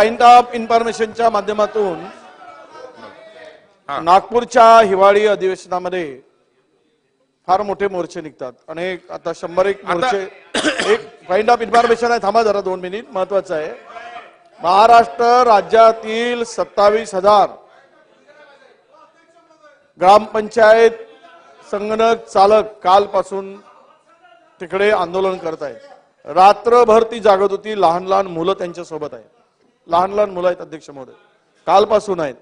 Kind of इन्फॉर्मेशनच्या माध्यमातून. नागपूरच्या हिवाळी अधिवेशनामध्ये फार मोठे मोर्चे निघतात. आणि आता शंभर एक मोर्चे एक काइंड ऑफ इन्फॉर्मेशन आहे. थांबा जरा दोन मिनिट महत्वाचं आहे. महाराष्ट्र राज्यातील सत्तावीस हजार ग्रामपंचायत संगणक चालक कालपासून तिकडे आंदोलन करत आहेत. रात्रभर ती जागत होती. लहान लहान मुलं त्यांच्यासोबत आहेत. लहान लहान मुलं आहेत अध्यक्ष महोदय. कालपासून आहेत.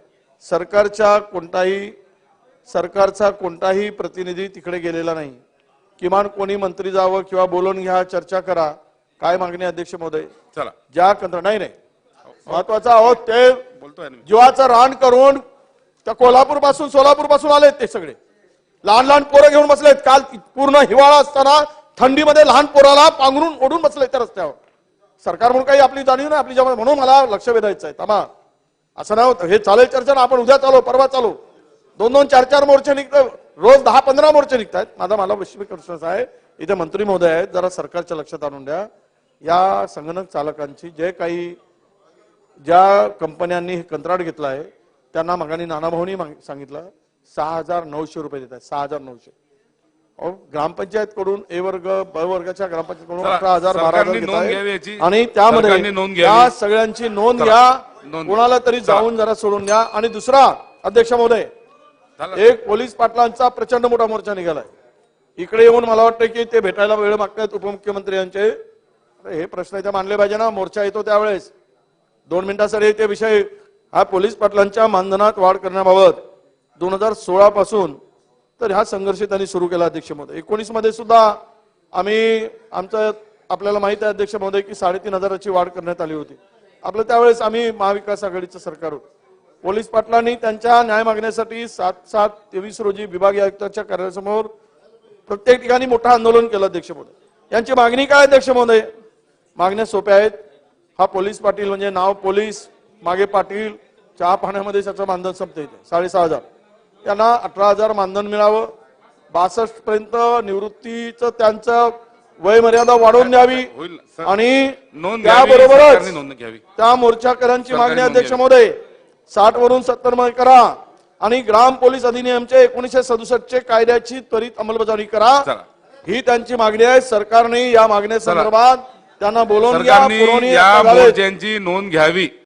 सरकारच्या कोणताही सरकारचा कोणताही प्रतिनिधी तिकडे गेलेला नाही. किमान कोणी मंत्री जावं किंवा बोलून घ्या चर्चा करा काय मागणी अध्यक्ष महोदय? चला. ज्या कंत्र नाही नाही. महत्त्वाचा आहोत ते बोलतोय. जीवाचं रान करून त्या कोल्हापूरपासून सोलापूरपासून आलेत ते सगळे. लहान लहान पोरं घेऊन बसलेत. काल पूर्ण हिवाळा असताना थंडीमध्ये लहान पोराला पांघरून ओढून बसले त्या रस्त्यावर. सरकार म्हणून काही आपली जाणीव नाही आपली जमा म्हणून मला लक्ष वेधायचं आहे. तमा असं नाही हे चालेल चर्चा ना आपण उद्या चालू परवा चालू. दोन दोन चार चार मोर्चे निघतात रोज दहा पंधरा मोर्चे निघतात माझा मला वैश्विक आहे. इथे मंत्री महोदय आहेत. जरा सरकारच्या लक्षात आणून द्या. या संगणक चालकांची जे काही ज्या कंपन्यांनी हे कंत्राट घेतलं आहे त्यांना मगानी नानाभाऊनी सांगितलं. सहा हजार नऊशे रुपये देत आहेत सहा हजार नऊशे. अहो, ग्रामपंचायत कडून ए वर्ग ब वर्गाच्या ग्रामपंचायत कडून चला, अठरा हजार बारा हजार घेत आहे. आणि त्यामध्ये. या सगळ्यांची नोंद घ्या. कोणाला तरी. जाऊन जरा सोडून द्या आणि दुसरा अध्यक्ष महोदय. एक पोलीस पाटलांचा प्रचंड मोठा मोर्चा निघालाय इकडे येऊन मला वाटतं की ते भेटायला वेळ मागतायत उपमुख्यमंत्री यांचे हे प्रश्न इथे मांडले पाहिजे ना मोर्चा येतो त्यावेळेस दोन मिनिटासाठी ते विषय हा पोलीस पाटलांच्या मानधनात वाढ करण्याबाबत दोन हजार सोळा पासून तर हा संघर्ष त्यांनी सुरू केला अध्यक्ष महोदय. एकोणीसमध्ये सुद्धा आम्ही आमचं आपल्याला माहीत आहे अध्यक्ष महोदय की साडेतीन हजाराची वाढ करण्यात आली होती. आपलं त्यावेळेस आम्ही महाविकास आघाडीचं सरकार होतो. पोलीस पाटलांनी त्यांच्या न्याय मागण्यासाठी सात सात तेवीस रोजी विभागीय आयुक्तांच्या कार्यालयासमोर प्रत्येक ठिकाणी मोठं आंदोलन केलं अध्यक्ष महोदय. यांची मागणी काय अध्यक्ष महोदय? मागण्या सोप्या आहेत. हा पोलीस पाटील म्हणजे नाव पोलीस मागे पाटील चहा पाण्यामध्ये त्याचं मानधन संपतं इथे साडेसहा हजार. त्यांना अठरा हजार मानधन मिळावं. बासष्ट पर्यंत निवृत्तीचं त्यांचं वय मर्यादा वाढवून द्यावी. आणि त्याबरोबरच त्या सरकारने मागणी अध्यक्ष. महोदय साठ वरून सत्तरमध्ये करा आणि ग्राम पोलीस अधिनियमचे एकोणीसशे सदुसष्टचे कायद्याची त्वरित अंमलबजावणी करा. ही त्यांची मागणी आहे. सरकारने या मागण्या संदर्भात त्यांना बोलवून नोंद घ्यावी.